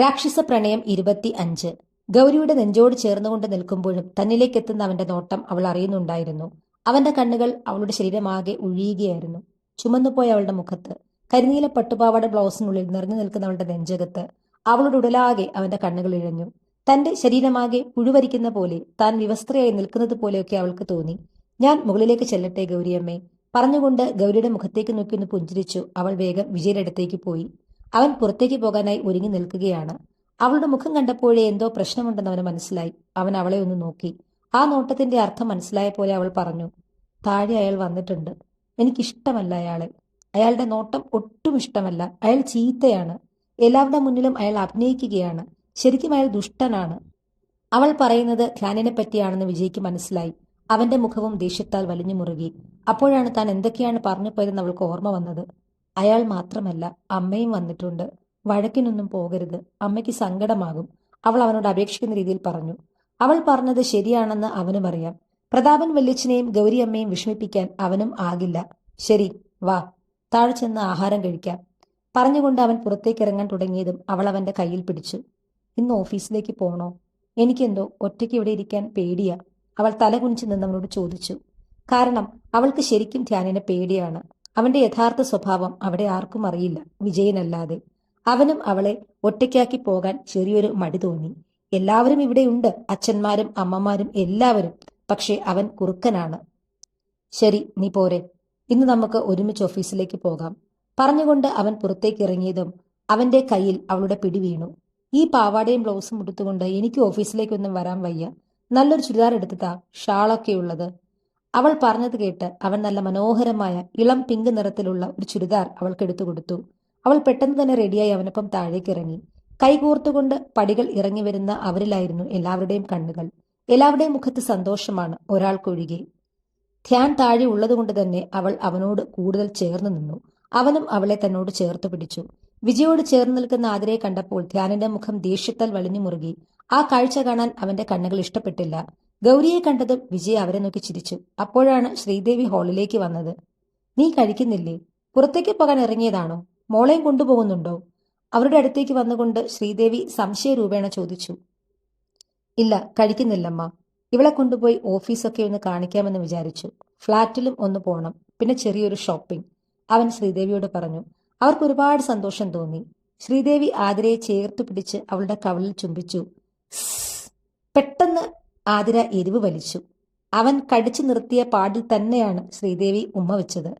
രാക്ഷസ പ്രണയം ഇരുപത്തി അഞ്ച് ഗൗരിയുടെ നെഞ്ചോട് ചേർന്നുകൊണ്ട് നിൽക്കുമ്പോഴും തന്നിലേക്ക് എത്തുന്ന അവന്റെ നോട്ടം അവൾ അറിയുന്നുണ്ടായിരുന്നു. അവന്റെ കണ്ണുകൾ അവളുടെ ശരീരമാകെ ഒഴിയുകയായിരുന്നു ചുമന്നുപോയ അവളുടെ മുഖത്ത് കരിനീല പട്ടുപാവാട ബ്ലൗസിനുള്ളിൽ നിറഞ്ഞു നിൽക്കുന്ന അവളുടെ നെഞ്ചകത്ത് അവളുടെ ഉടലാകെ അവന്റെ കണ്ണുകൾ ഇഴഞ്ഞു. തന്റെ ശരീരമാകെ പുഴുവരിക്കുന്ന പോലെ താൻ വിവസ്ത്രയായി നിൽക്കുന്നത് പോലെയൊക്കെ അവൾക്ക് തോന്നി. ഞാൻ മുകളിലേക്ക് ചെല്ലട്ടെ ഗൗരിയമ്മേ പറഞ്ഞുകൊണ്ട് ഗൗരിയുടെ മുഖത്തേക്ക് നോക്കി ഒന്ന് പുഞ്ചിരിച്ചു അവൾ വേഗം വിജയുടെ അടുത്തേക്ക് പോയി. അവൻ പുറത്തേക്ക് പോകാനായി ഒരുങ്ങി നിൽക്കുകയാണ്. അവളുടെ മുഖം കണ്ടപ്പോഴേ എന്തോ പ്രശ്നമുണ്ടെന്ന് അവന് മനസ്സിലായി. അവൻ അവളെ ഒന്ന് നോക്കി. ആ നോട്ടത്തിന്റെ അർത്ഥം മനസ്സിലായ പോലെ അവൾ പറഞ്ഞു താഴെ അയാൾ വന്നിട്ടുണ്ട്. എനിക്കിഷ്ടമല്ല അയാളെ. അയാളുടെ നോട്ടം ഒട്ടും ഇഷ്ടമല്ല. അയാൾ ചീത്തയാണ്. എല്ലാവരുടെ മുന്നിലും അയാൾ അഭിനയിക്കുകയാണ്. ശരിക്കും അയാൾ ദുഷ്ടനാണ്. അവൾ പറയുന്നത് ധ്യാനിനെ പറ്റിയാണെന്ന് വിജയ്ക്ക് മനസ്സിലായി. അവന്റെ മുഖവും ദേഷ്യത്താൽ വലിഞ്ഞു മുറുകി. അപ്പോഴാണ് താൻ എന്തൊക്കെയാണ് പറഞ്ഞു പോയതെന്ന് അവൾക്ക് ഓർമ്മ വന്നത്. അയാൾ മാത്രമല്ല അമ്മയും വന്നിട്ടുണ്ട്. വഴക്കിനൊന്നും പോകരുത്. അമ്മയ്ക്ക് സങ്കടമാകും. അവൾ അവനോട് അപേക്ഷിക്കുന്ന രീതിയിൽ പറഞ്ഞു. അവൾ പറഞ്ഞത് ശരിയാണെന്ന് അവനും അറിയാം. പ്രതാപൻ വല്യച്ഛനെയും ഗൗരിയമ്മയും വിഷമിപ്പിക്കാൻ അവനും ആകില്ല. ശരി വാ. താഴെ ചെന്ന് ആഹാരം കഴിക്കാം. പറഞ്ഞുകൊണ്ട് അവൻ പുറത്തേക്ക് ഇറങ്ങാൻ തുടങ്ങിയതും അവൾ അവന്റെ കയ്യിൽ പിടിച്ചു. ഇന്ന് ഓഫീസിലേക്ക് പോണോ? എനിക്കെന്തോ ഒറ്റയ്ക്ക് ഇവിടെ ഇരിക്കാൻ പേടിയാ. അവൾ തല കുനിച്ച് നിന്നവനോട് ചോദിച്ചു. കാരണം അവൾക്ക് ശരിക്കും ധ്യാനിനെ പേടിയാണ്. അവന്റെ യഥാർത്ഥ സ്വഭാവം അവിടെ ആർക്കും അറിയില്ല. വിജയനല്ലാതെ. അവനും അവളെ ഒറ്റയ്ക്കാക്കി പോകാൻ ചെറിയൊരു മടി തോന്നി. എല്ലാവരും ഇവിടെയുണ്ട്. അച്ഛന്മാരും അമ്മമാരും എല്ലാവരും. പക്ഷേ അവൻ കുറുക്കനാണ്. ശരി നീ പോരെ. ഇന്ന് നമുക്ക് ഒരുമിച്ച് ഓഫീസിലേക്ക് പോകാം. പറഞ്ഞുകൊണ്ട് അവൻ പുറത്തേക്ക് ഇറങ്ങിയതും അവന്റെ കയ്യിൽ അവളുടെ പിടി വീണു. ഈ പാവാടയും ബ്ലൗസും ഉടുത്തുകൊണ്ട് എനിക്ക് ഓഫീസിലേക്കൊന്നും വരാൻ വയ്യ. നല്ലൊരു ചുരിദാർ എടുത്തതാ ഷാളൊക്കെ ഉള്ളത് അവൾ പറഞ്ഞത് കേട്ട് അവൻ നല്ല മനോഹരമായ ഇളം പിങ്ക് നിറത്തിലുള്ള ഒരു ചുരിദാർ അവൾക്ക് എടുത്തു കൊടുത്തു. അവൾ പെട്ടെന്ന് തന്നെ റെഡിയായി അവനൊപ്പം താഴേക്ക് ഇറങ്ങി. കൈകോർത്തുകൊണ്ട് പടികൾ ഇറങ്ങി വരുന്ന അവരിലായിരുന്നു എല്ലാവരുടെയും കണ്ണുകൾ. എല്ലാവരുടെയും മുഖത്ത് സന്തോഷമാണ് ഒരാൾക്കൊഴികെ. ധ്യാൻ താഴെ ഉള്ളതുകൊണ്ട് തന്നെ അവൾ അവനോട് കൂടുതൽ ചേർന്ന് നിന്നു. അവനും അവളെ തന്നോട് ചേർത്ത് പിടിച്ചു. വിജയോട് ചേർന്ന് നിൽക്കുന്ന ആതിരയെ കണ്ടപ്പോൾ ധ്യാനിന്റെ മുഖം ദേഷ്യത്താൽ വലിഞ്ഞു മുറുകി. ആ കാഴ്ച കാണാൻ അവന്റെ കണ്ണുകൾ ഇഷ്ടപ്പെട്ടില്ല. ഗൗരിയെ കണ്ടതും വിജയ് അവരെ നോക്കി ചിരിച്ചു. അപ്പോഴാണ് ശ്രീദേവി ഹാളിലേക്ക് വന്നത്. നീ കഴിക്കുന്നില്ലേ? പുറത്തേക്ക് പോകാൻ ഇറങ്ങിയതാണോ? മോളെയും കൊണ്ടുപോകുന്നുണ്ടോ? അവരുടെ അടുത്തേക്ക് വന്നുകൊണ്ട് ശ്രീദേവി സംശയരൂപേണ ചോദിച്ചു. ഇല്ല കഴിക്കുന്നില്ലമ്മ. ഇവളെ കൊണ്ടുപോയി ഓഫീസൊക്കെ ഒന്ന് കാണിക്കാമെന്ന് വിചാരിച്ചു. ഫ്ളാറ്റിലും ഒന്ന് പോകണം പിന്നെ ചെറിയൊരു ഷോപ്പിംഗ്. അവൻ ശ്രീദേവിയോട് പറഞ്ഞു. അവർക്ക് ഒരുപാട് സന്തോഷം തോന്നി. ശ്രീദേവി ആതിരയെ ചേർത്തു പിടിച്ച് അവളുടെ കവളിൽ ചുംബിച്ചു. പെട്ടെന്ന് ആതിര എരിവ് വലിച്ചു. അവൻ കടിച്ചു നിർത്തിയ പാടിൽ തന്നെയാണ് ശ്രീദേവി ഉമ്മ വെച്ചത്.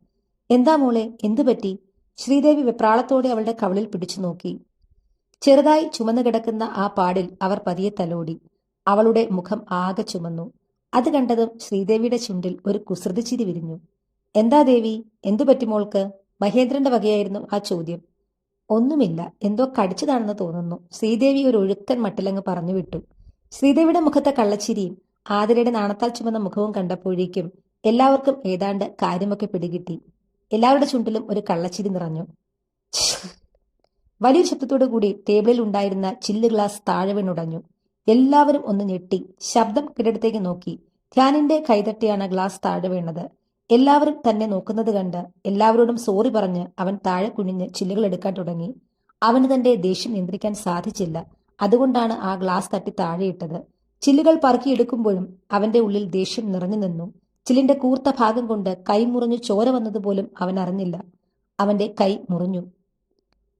എന്താ മോളെ എന്തു പറ്റി? ശ്രീദേവി വെപ്രാളത്തോടെ അവളുടെ കവളിൽ പിടിച്ചു നോക്കി. ചെറുതായി ചുമന്നു കിടക്കുന്ന ആ പാടിൽ അവർ പതിയെ തലോടി. അവളുടെ മുഖം ആകെ ചുമന്നു. അത് കണ്ടതും ശ്രീദേവിയുടെ ചുണ്ടിൽ ഒരു കുസൃതി ചിരി വിരിഞ്ഞു. എന്താ ദേവി എന്തു പറ്റി മോൾക്ക്? മഹേന്ദ്രന്റെ വകയായിരുന്നു ആ ചോദ്യം. ഒന്നുമില്ല എന്തോ കടിച്ചതാണെന്ന് തോന്നുന്നു. ശ്രീദേവി ഒരു ഒഴുക്കൻ മട്ടിലങ്ങ് പറഞ്ഞു വിട്ടു ശ്രീദേവിയുടെ മുഖത്തെ കള്ളച്ചിരിയും ആതിരയുടെ നാണത്താൽ ചുമന്ന മുഖവും കണ്ടപ്പോഴേക്കും എല്ലാവർക്കും ഏതാണ്ട് കാര്യമൊക്കെ പിടികിട്ടി. എല്ലാവരുടെ ചുണ്ടിലും ഒരു കള്ളച്ചിരി നിറഞ്ഞു. വലിയ ശബ്ദത്തോടു കൂടി ടേബിളിൽ ഉണ്ടായിരുന്ന ചില്ല് ഗ്ലാസ് താഴെ വീണുടഞ്ഞു. എല്ലാവരും ഒന്ന് ഞെട്ടി. ശബ്ദം കിടടത്തേക്ക് നോക്കി. ധ്യാനിന്റെ കൈതട്ടിയാണ് ഗ്ലാസ് താഴെ വീണത്. എല്ലാവരും തന്നെ നോക്കുന്നത് കണ്ട് എല്ലാവരോടും സോറി പറഞ്ഞ് അവൻ താഴെ കുനിഞ്ഞ് ചില്ലുകൾ എടുക്കാൻ തുടങ്ങി. അവന് തന്റെ ദേഷ്യം നിയന്ത്രിക്കാൻ സാധിച്ചില്ല. അതുകൊണ്ടാണ് ആ ഗ്ലാസ് തട്ടി താഴെയിട്ടത് ചില്ലുകൾ പറക്കിയെടുക്കുമ്പോഴും അവന്റെ ഉള്ളിൽ ദേഷ്യം നിറഞ്ഞു നിന്നു. ചില്ലിന്റെ കൂർത്ത ഭാഗം കൊണ്ട് കൈ മുറിഞ്ഞു ചോര വന്നതുപോലും അവൻ അറിഞ്ഞില്ല. അവന്റെ കൈ മുറിഞ്ഞു.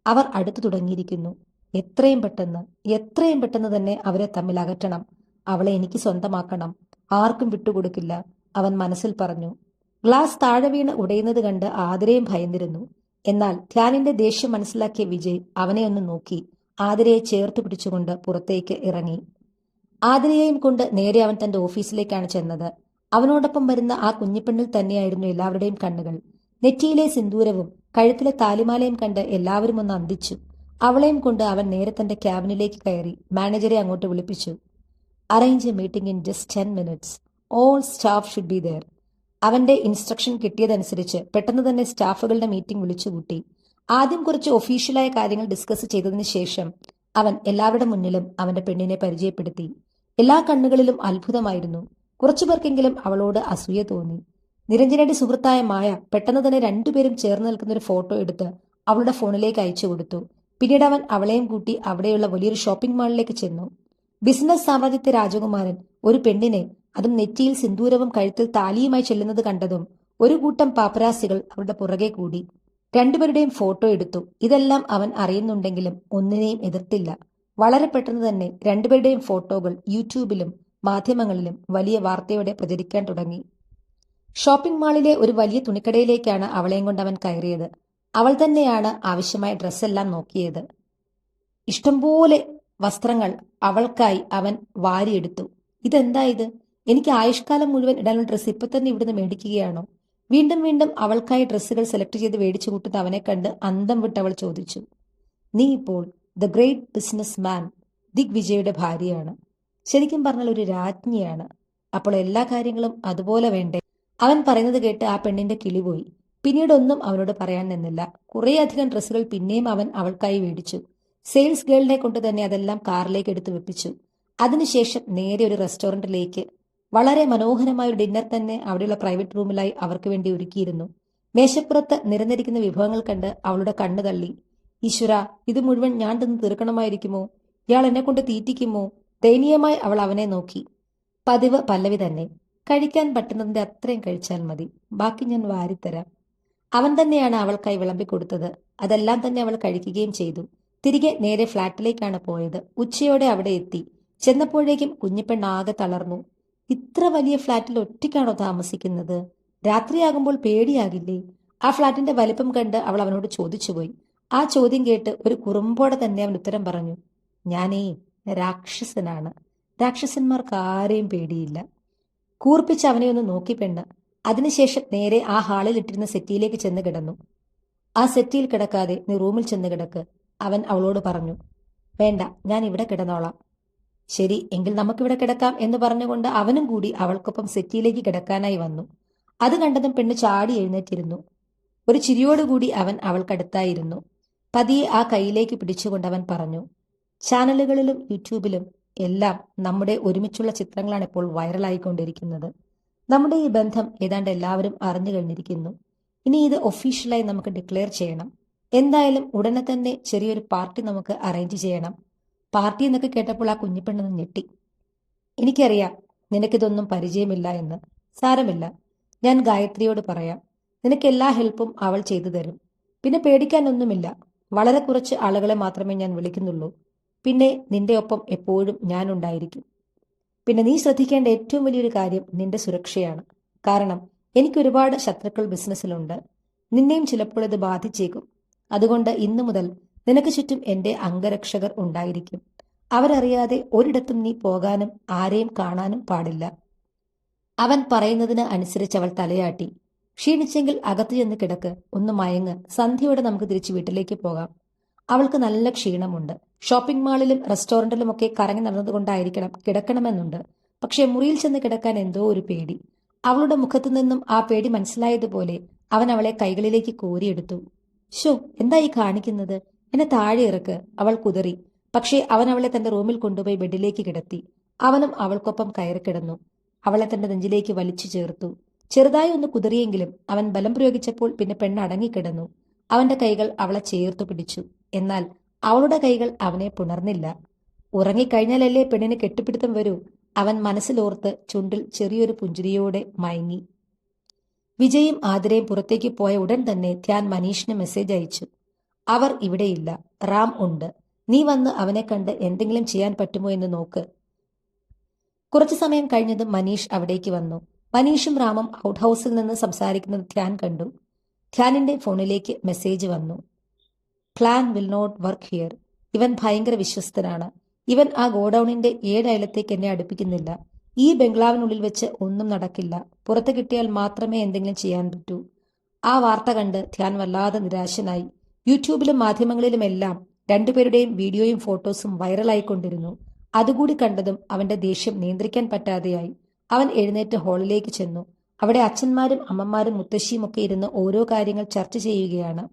അവർ അടുത്തു തുടങ്ങിയിരിക്കുന്നു. എത്രയും പെട്ടെന്ന് എത്രയും പെട്ടെന്ന് തന്നെ അവരെ തമ്മിൽ അകറ്റണം. അവളെ എനിക്ക് സ്വന്തമാക്കണം. ആർക്കും വിട്ടുകൊടുക്കില്ല. അവൻ മനസ്സിൽ പറഞ്ഞു. ഗ്ലാസ് താഴെ വീണ് ഉടയുന്നത് കണ്ട് ആതിരയും ഭയന്നിരുന്നു. എന്നാൽ ധ്യാനിന്റെ ദേഷ്യം മനസ്സിലാക്കിയ വിജയ് അവനെ ഒന്ന് നോക്കി. ആതിരയെ ചേർത്ത് പിടിച്ചുകൊണ്ട് പുറത്തേക്ക് ഇറങ്ങി. ആതിരയെയും കൊണ്ട് നേരെ അവൻ തന്റെ ഓഫീസിലേക്കാണ് ചെന്നത്. അവനോടൊപ്പം വരുന്ന ആ കുഞ്ഞിപ്പെണ്ണിൽ തന്നെയായിരുന്നു എല്ലാവരുടെയും കണ്ണുകൾ. നെറ്റിയിലെ സിന്ദൂരവും കഴുത്തിലെ താലിമാലയും കണ്ട് എല്ലാവരും ഒന്ന് അന്തിച്ചു. അവളെയും കൊണ്ട് അവൻ നേരെ തന്റെ ക്യാബിനിലേക്ക് കയറി മാനേജറെ അങ്ങോട്ട് വിളിപ്പിച്ചു. Arrange a meeting in just ten minutes. All staff should be there അവന്റെ ഇൻസ്ട്രക്ഷൻ കിട്ടിയതനുസരിച്ച് പെട്ടെന്ന് തന്നെ സ്റ്റാഫുകളുടെ മീറ്റിംഗ് വിളിച്ചുകൂട്ടി. ആദ്യം കുറച്ച് ഒഫീഷ്യലായ കാര്യങ്ങൾ ഡിസ്കസ് ചെയ്തതിന് ശേഷം അവൻ എല്ലാവരുടെ മുന്നിലും അവന്റെ പെണ്ണിനെ പരിചയപ്പെടുത്തി. എല്ലാ കണ്ണുകളിലും അത്ഭുതമായിരുന്നു. കുറച്ചു പേർക്കെങ്കിലും അവളോട് അസൂയ തോന്നി. നിരഞ്ജനയുടെ സുഹൃത്തായ മായ പെട്ടെന്ന് തന്നെ രണ്ടുപേരും ചേർന്ന് നിൽക്കുന്ന ഒരു ഫോട്ടോ എടുത്ത് അവളുടെ ഫോണിലേക്ക് അയച്ചു കൊടുത്തു. പിന്നീട് അവൻ അവളെയും കൂട്ടി അവിടെയുള്ള വലിയൊരു ഷോപ്പിംഗ് മാളിലേക്ക് ചെന്നു. ബിസിനസ് സാമ്രാജ്യത്തെ രാജകുമാരൻ ഒരു പെണ്ണിനെ അതും നെറ്റിയിൽ സിന്ദൂരവും കഴുത്തിൽ താലിയുമായി ചെല്ലുന്നത് കണ്ടതും ഒരു കൂട്ടം പാപ്പരാസികൾ അവരുടെ പുറകെ കൂടി. രണ്ടുപേരുടെയും ഫോട്ടോ എടുത്തു. ഇതെല്ലാം അവൻ അറിയുന്നുണ്ടെങ്കിലും ഒന്നിനെയും എതിർത്തില്ല. വളരെ പെട്ടെന്ന് തന്നെ രണ്ടുപേരുടെയും ഫോട്ടോകൾ യൂട്യൂബിലും മാധ്യമങ്ങളിലും വലിയ വാർത്തയോടെ പ്രചരിക്കാൻ തുടങ്ങി. ഷോപ്പിംഗ് മാളിലെ ഒരു വലിയ തുണിക്കടയിലേക്കാണ് അവളെയും കൊണ്ട് അവൻ കയറിയത്. അവൾ തന്നെയാണ് ആവശ്യമായ ഡ്രസ്സെല്ലാം നോക്കിയത്. ഇഷ്ടംപോലെ വസ്ത്രങ്ങൾ അവൾക്കായി അവൻ വാരിയെടുത്തു. ഇതെന്താ ഇത്? എനിക്ക് ആയുഷ്കാലം മുഴുവൻ ഇടാനുള്ള ഡ്രസ്സ് ഇപ്പൊ തന്നെ ഇവിടുന്ന് മേടിക്കുകയാണോ? വീണ്ടും വീണ്ടും അവൾക്കായി ഡ്രസ്സുകൾ സെലക്ട് ചെയ്ത് മേടിച്ചു കൂട്ടുന്ന അവനെ കണ്ട് അന്തം വിട്ട് അവൾ ചോദിച്ചു നീ ഇപ്പോൾ ദ ഗ്രേറ്റ് ബിസിനസ് മാൻ ദിഗ് വിജയുടെ ഭാര്യയാണ്. ശരിക്കും പറഞ്ഞാൽ ഒരു രാജ്ഞിയാണ്. അപ്പോൾ എല്ലാ കാര്യങ്ങളും അതുപോലെ വേണ്ടേ? അവൻ പറയുന്നത് കേട്ട് ആ പെണ്ണിന്റെ കിളി പോയി. പിന്നീട് ഒന്നും അവനോട് പറയാൻ നിന്നില്ല. കുറേയധികം ഡ്രസ്സുകൾ പിന്നെയും അവൻ അവൾക്കായി മേടിച്ചു. സെയിൽസ് ഗേളിനെ കൊണ്ട് തന്നെ അതെല്ലാം കാറിലേക്ക് എടുത്തു വെപ്പിച്ചു. അതിനുശേഷം നേരെ ഒരു റെസ്റ്റോറന്റിലേക്ക് വളരെ മനോഹരമായ ഒരു ഡിന്നർ തന്നെ അവിടെയുള്ള പ്രൈവറ്റ് റൂമിലായി അവർക്ക് വേണ്ടി ഒരുക്കിയിരുന്നു. മേശപ്പുറത്ത് നിരന്നിരിക്കുന്ന വിഭവങ്ങൾ കണ്ട് അവളുടെ കണ്ണു തള്ളി. ഈശ്വര ഇത് മുഴുവൻ ഞാൻ തിന്ന് തീർക്കണമായിരിക്കുമോ? ഇയാൾ എന്നെ കൊണ്ട് തീറ്റിക്കുമോ? ദയനീയമായി അവൾ അവനെ നോക്കി. പതിവ് പല്ലവി തന്നെ. കഴിക്കാൻ പറ്റുന്നതിന്റെ അത്രയും കഴിച്ചാൽ മതി. ബാക്കി ഞാൻ വാരിത്തരാം. അവൻ തന്നെയാണ് അവൾക്കായി വിളമ്പിക്കൊടുത്തത് അതെല്ലാം തന്നെ അവൾ കഴിക്കുകയും ചെയ്തു. തിരികെ നേരെ ഫ്ളാറ്റിലേക്കാണ് പോയത്. ഉച്ചയോടെ അവിടെ എത്തി. ചെന്നപ്പോഴേക്കും കുഞ്ഞിപ്പെണ്ണാകെ തളർന്നു. ഇത്ര വലിയ ഫ്ളാറ്റിൽ ഒറ്റയ്ക്കാണോ താമസിക്കുന്നത്? രാത്രിയാകുമ്പോൾ പേടിയാകില്ലേ? ആ ഫ്ളാറ്റിന്റെ വലിപ്പം കണ്ട് അവൾ അവനോട് ചോദിച്ചുപോയി. ആ ചോദ്യം കേട്ട് ഒരു കുറുമ്പോടെ തന്നെ അവൻ ഉത്തരം പറഞ്ഞു ഞാനേ രാക്ഷസനാണ്. രാക്ഷസന്മാർക്ക് ആരെയും പേടിയില്ല. കൂർപ്പിച്ച് അവനെ ഒന്ന് നോക്കി പെണ്ണ്. അതിനുശേഷം നേരെ ആ ഹാളിൽ ഇട്ടിരുന്ന സെറ്റിയിലേക്ക് ചെന്ന് കിടന്നു. ആ സെറ്റിയിൽ കിടക്കാതെ നീ റൂമിൽ ചെന്ന് കിടക്ക് അവൻ അവളോട് പറഞ്ഞു വേണ്ട ഞാൻ ഇവിടെ കിടന്നോളാം. ശരി എങ്കിൽ നമുക്കിവിടെ കിടക്കാം എന്ന് പറഞ്ഞുകൊണ്ട് അവനും കൂടി അവൾക്കൊപ്പം സെറ്റിയിലേക്ക് കിടക്കാനായി വന്നു. അത് കണ്ടതും പെണ്ണ് ചാടി എഴുന്നേറ്റിരുന്നു. ഒരു ചിരിയോടുകൂടി അവൻ അവൾക്കടുത്തായിരുന്നു. പതിയെ ആ കൈയിലേക്ക് പിടിച്ചുകൊണ്ട് അവൻ പറഞ്ഞു ചാനലുകളിലും യൂട്യൂബിലും എല്ലാം നമ്മുടെ ഒരുമിച്ചുള്ള ചിത്രങ്ങളാണ് ഇപ്പോൾ വൈറലായിക്കൊണ്ടിരിക്കുന്നത്. നമ്മുടെ ഈ ബന്ധം ഏതാണ്ട് എല്ലാവരും അറിഞ്ഞു കഴിഞ്ഞിരിക്കുന്നു. ഇനി ഇത് ഒഫീഷ്യലായി നമുക്ക് ഡിക്ലെയർ ചെയ്യണം. എന്തായാലും ഉടനെ തന്നെ ചെറിയൊരു പാർട്ടി നമുക്ക് അറേഞ്ച് ചെയ്യണം. പാർട്ടി എന്നൊക്കെ കേട്ടപ്പോൾ ആ കുഞ്ഞിപ്പെണ്ണെന്ന് ഞെട്ടി. എനിക്കറിയാം നിനക്കിതൊന്നും പരിചയമില്ല എന്ന്. സാരമില്ല ഞാൻ ഗായത്രിയോട് പറയാം. നിനക്ക് എല്ലാ ഹെൽപ്പും അവൾ ചെയ്തു തരും. പിന്നെ പേടിക്കാനൊന്നുമില്ല. വളരെ കുറച്ച് ആളുകളെ മാത്രമേ ഞാൻ വിളിക്കുന്നുള്ളൂ. പിന്നെ നിന്റെ ഒപ്പം എപ്പോഴും ഞാൻ ഉണ്ടായിരിക്കും. പിന്നെ നീ ശ്രദ്ധിക്കേണ്ട ഏറ്റവും വലിയൊരു കാര്യം നിന്റെ സുരക്ഷയാണ്. കാരണം എനിക്ക് ഒരുപാട് ശത്രുക്കൾ ബിസിനസ്സിലുണ്ട് നിന്നെയും ചിലപ്പോൾ ഇത് ബാധിച്ചേക്കും. അതുകൊണ്ട് ഇന്നു മുതൽ നിനക്ക് ചുറ്റും എന്റെ അംഗരക്ഷകർ ഉണ്ടായിരിക്കും. അവരറിയാതെ ഒരിടത്തും നീ പോകാനും ആരെയും കാണാനും പാടില്ല. അവൻ പറയുന്നതിന് അനുസരിച്ച് അവൾ തലയാട്ടി. ക്ഷീണിച്ചെങ്കിൽ അകത്തു ചെന്ന് കിടക്ക്. ഒന്ന് മയങ്ങ്. സന്ധ്യയോടെ നമുക്ക് തിരിച്ചു വീട്ടിലേക്ക് പോകാം. അവൾക്ക് നല്ല ക്ഷീണമുണ്ട്. ഷോപ്പിംഗ് മാളിലും റെസ്റ്റോറന്റിലുമൊക്കെ കറങ്ങി നടന്നതുകൊണ്ടായിരിക്കണം കിടക്കണമെന്നുണ്ട്. പക്ഷേ മുറിയിൽ ചെന്ന് കിടക്കാൻ എന്തോ ഒരു പേടി. അവളുടെ മുഖത്തു നിന്നും ആ പേടി മനസ്സിലായതുപോലെ അവൻ അവളെ കൈകളിലേക്ക് കോരിയെടുത്തു. ഷോ എന്താ ഈ കാണിക്കുന്നത്? എന്നെ താഴെ ഇറക്ക്. അവൾ കുതറി. പക്ഷേ അവൻ അവളെ തന്റെ റൂമിൽ കൊണ്ടുപോയി ബെഡിലേക്ക് കിടത്തി. അവനും അവൾക്കൊപ്പം കയറി കിടന്നു. അവളെ തന്റെ നെഞ്ചിലേക്ക് വലിച്ചു ചേർത്തു. ചെറുതായി ഒന്ന് കുതിറിയെങ്കിലും അവൻ ബലം പ്രയോഗിച്ചപ്പോൾ പിന്നെ പെണ്ണ് അടങ്ങിക്കിടന്നു അവന്റെ കൈകൾ അവളെ ചേർത്തു പിടിച്ചു. എന്നാൽ അവളുടെ കൈകൾ അവനെ പുണർന്നില്ല. ഉറങ്ങിക്കഴിഞ്ഞാലല്ലേ പെണ്ണിന് കെട്ടിപ്പിടുത്തം വരൂ? അവൻ മനസ്സിലോർത്ത് ചുണ്ടിൽ ചെറിയൊരു പുഞ്ചിരിയോടെ മയങ്ങി. വിജയും ആതിരയും പുറത്തേക്ക് പോയ ഉടൻ തന്നെ ധ്യാൻ മനീഷിന് മെസ്സേജ് അയച്ചു. അവർ ഇവിടെയില്ല. റാം ഉണ്ട്. നീ വന്ന് അവനെ കണ്ട് എന്തെങ്കിലും ചെയ്യാൻ പറ്റുമോ എന്ന് നോക്ക്. കുറച്ചു സമയം കഴിഞ്ഞതും മനീഷ് അവിടേക്ക് വന്നു. മനീഷും റാമും ഔട്ട് ഹൗസിൽ നിന്ന് സംസാരിക്കുന്നത് ധ്യാൻ കണ്ടു ധ്യാനിന്റെ ഫോണിലേക്ക് മെസ്സേജ് വന്നു. Plan will not work here. ഇവൻ ഭയങ്കര വിശ്വസ്തനാണ്. ഇവൻ ആ ഗോഡൌണിന്റെ ഏഴയലത്തേക്ക് എന്നെ അടുപ്പിക്കുന്നില്ല. ഈ ബംഗ്ലാവിനുള്ളിൽ വെച്ച് ഒന്നും നടക്കില്ല. പുറത്ത് കിട്ടിയാൽ മാത്രമേ എന്തെങ്കിലും ചെയ്യാൻ പറ്റൂ. ആ വാർത്ത കണ്ട് ധ്യാൻ വല്ലാതെ നിരാശനായി. യൂട്യൂബിലും മാധ്യമങ്ങളിലുമെല്ലാം രണ്ടുപേരുടെയും വീഡിയോയും ഫോട്ടോസും വൈറലായിക്കൊണ്ടിരുന്നു. അതുകൂടി കണ്ടതും അവന്റെ ദേഷ്യം നിയന്ത്രിക്കാൻ പറ്റാതെയായി. അവൻ എഴുന്നേറ്റ് ഹാളിലേക്ക് ചെന്നു. അവിടെ അച്ഛന്മാരും അമ്മമാരും മുത്തശ്ശിയും ഒക്കെ ഇരുന്ന് ഓരോ കാര്യങ്ങൾ ചർച്ച ചെയ്യുകയാണ്.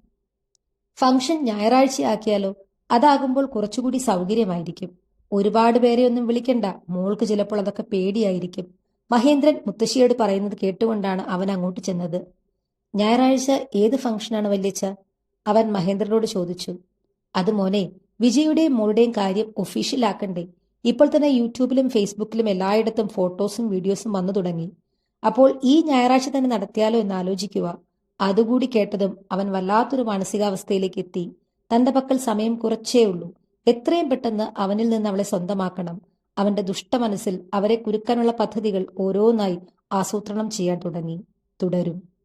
ഫംഗ്ഷൻ ഞായറാഴ്ചയാക്കിയാലോ? അതാകുമ്പോൾ കുറച്ചുകൂടി സൗകര്യമായിരിക്കും. ഒരുപാട് പേരെ ഒന്നും വിളിക്കണ്ട. മോൾക്ക് ചിലപ്പോൾ അതൊക്കെ പേടിയായിരിക്കും. മഹേന്ദ്രൻ മുത്തശ്ശിയോട് പറയുന്നത് കേട്ടുകൊണ്ടാണ് അവൻ അങ്ങോട്ട് ചെന്നത്. ഞായറാഴ്ച ഏത് ഫംഗ്ഷനാണ് വല്യച്ഛ? അവൻ മഹേന്ദ്രനോട് ചോദിച്ചു അത് മോനെ വിജയുടെയും മോളുടെയും കാര്യം ഒഫീഷ്യലാക്കണ്ടേ ഇപ്പോൾ തന്നെ യൂട്യൂബിലും ഫേസ്ബുക്കിലും എല്ലായിടത്തും ഫോട്ടോസും വീഡിയോസും വന്നു തുടങ്ങി. അപ്പോൾ ഈ ഞായറാഴ്ച തന്നെ നടത്തിയാലോ എന്ന് ആലോചിക്കുക. അതുകൂടി കേട്ടതും അവൻ വല്ലാത്തൊരു മാനസികാവസ്ഥയിലേക്ക് എത്തി. തന്റെ പക്കൽ സമയം കുറച്ചേ ഉള്ളൂ. എത്രയും പെട്ടെന്ന് അവനിൽ നിന്ന് അവളെ സ്വന്തമാക്കണം. അവന്റെ ദുഷ്ടമനസ്സിൽ അവരെ കുരുക്കാനുള്ള പദ്ധതികൾ ഓരോന്നായി ആസൂത്രണം ചെയ്യാൻ തുടങ്ങി. തുടരും.